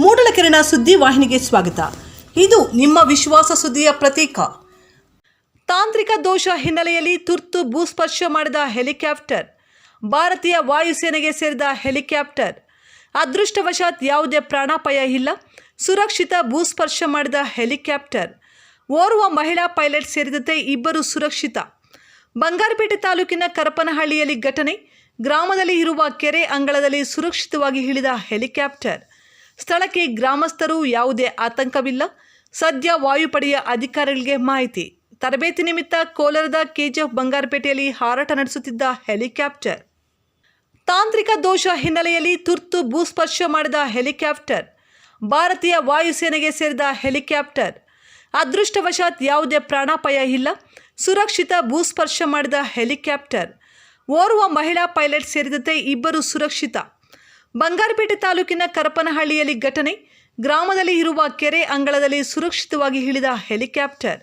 ಮೂಡಲಕೆರೆನ ಸುದ್ದಿ ವಾಹಿನಿಗೆ ಸ್ವಾಗತ. ಇದು ನಿಮ್ಮ ವಿಶ್ವಾಸ ಸುದ್ದಿಯ ಪ್ರತೀಕ. ತಾಂತ್ರಿಕ ದೋಷ ಹಿನ್ನೆಲೆಯಲ್ಲಿ ತುರ್ತು ಭೂಸ್ಪರ್ಶ ಮಾಡಿದ ಹೆಲಿಕಾಪ್ಟರ್ ಭಾರತೀಯ ವಾಯುಸೇನೆಗೆ ಸೇರಿದ ಹೆಲಿಕಾಪ್ಟರ್ ಅದೃಷ್ಟವಶಾತ್ ಯಾವುದೇ ಪ್ರಾಣಾಪಾಯ ಇಲ್ಲ. ಸುರಕ್ಷಿತ ಭೂಸ್ಪರ್ಶ ಮಾಡಿದ ಹೆಲಿಕಾಪ್ಟರ್ ಓರ್ವ ಮಹಿಳಾ ಪೈಲಟ್ ಸೇರಿದಂತೆ ಇಬ್ಬರು ಸುರಕ್ಷಿತ. ಬಂಗಾರಪೇಟೆ ತಾಲೂಕಿನ ಕರಪನಹಳ್ಳಿಯಲ್ಲಿ ಘಟನೆ. ಗ್ರಾಮದಲ್ಲಿ ಇರುವ ಕೆರೆ ಅಂಗಳದಲ್ಲಿ ಸುರಕ್ಷಿತವಾಗಿ ಇಳಿದ ಹೆಲಿಕಾಪ್ಟರ್ ಸ್ಥಳಕ್ಕೆ ಗ್ರಾಮಸ್ಥರು ಯಾವುದೇ ಆತಂಕವಿಲ್ಲ. ಸದ್ಯ ವಾಯುಪಡೆಯ ಅಧಿಕಾರಿಗಳಿಗೆ ಮಾಹಿತಿ. ತರಬೇತಿ ನಿಮಿತ್ತ ಕೋಲಾರದ ಕೆಜಿಎಫ್ ಬಂಗಾರಪೇಟೆಯಲ್ಲಿ ಹಾರಾಟ ನಡೆಸುತ್ತಿದ್ದ ಹೆಲಿಕಾಪ್ಟರ್. ತಾಂತ್ರಿಕ ದೋಷ ಹಿನ್ನೆಲೆಯಲ್ಲಿ ತುರ್ತು ಭೂಸ್ಪರ್ಶ ಮಾಡಿದ ಹೆಲಿಕಾಪ್ಟರ್. ಭಾರತೀಯ ವಾಯುಸೇನೆಗೆ ಸೇರಿದ ಹೆಲಿಕಾಪ್ಟರ್. ಅದೃಷ್ಟವಶಾತ್ ಯಾವುದೇ ಪ್ರಾಣಾಪಾಯ ಇಲ್ಲ. ಸುರಕ್ಷಿತ ಭೂಸ್ಪರ್ಶ ಮಾಡಿದ ಹೆಲಿಕಾಪ್ಟರ್. ಓರ್ವ ಮಹಿಳಾ ಪೈಲಟ್ ಸೇರಿದಂತೆ ಇಬ್ಬರು ಸುರಕ್ಷಿತ. ಬಂಗಾರಪೇಟೆ ತಾಲೂಕಿನ ಕರಪನಹಳ್ಳಿಯಲ್ಲಿ ಘಟನೆ. ಗ್ರಾಮದಲ್ಲಿ ಇರುವ ಕೆರೆ ಅಂಗಳದಲ್ಲಿ ಸುರಕ್ಷಿತವಾಗಿ ಇಳಿದ ಹೆಲಿಕಾಪ್ಟರ್.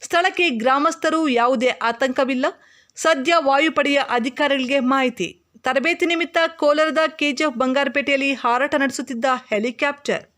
ಸ್ಥಳಕ್ಕೆ ಗ್ರಾಮಸ್ಥರು ಯಾವುದೇ ಆತಂಕವಿಲ್ಲ. ಸದ್ಯ ವಾಯುಪಡೆಯ ಅಧಿಕಾರಿಗಳಿಗೆ ಮಾಹಿತಿ. ತರಬೇತಿ ನಿಮಿತ್ತ ಕೋಲಾರದ ಕೆಜಿಎಫ್ ಬಂಗಾರಪೇಟೆಯಲ್ಲಿ ಹಾರಾಟ ನಡೆಸುತ್ತಿದ್ದ ಹೆಲಿಕಾಪ್ಟರ್.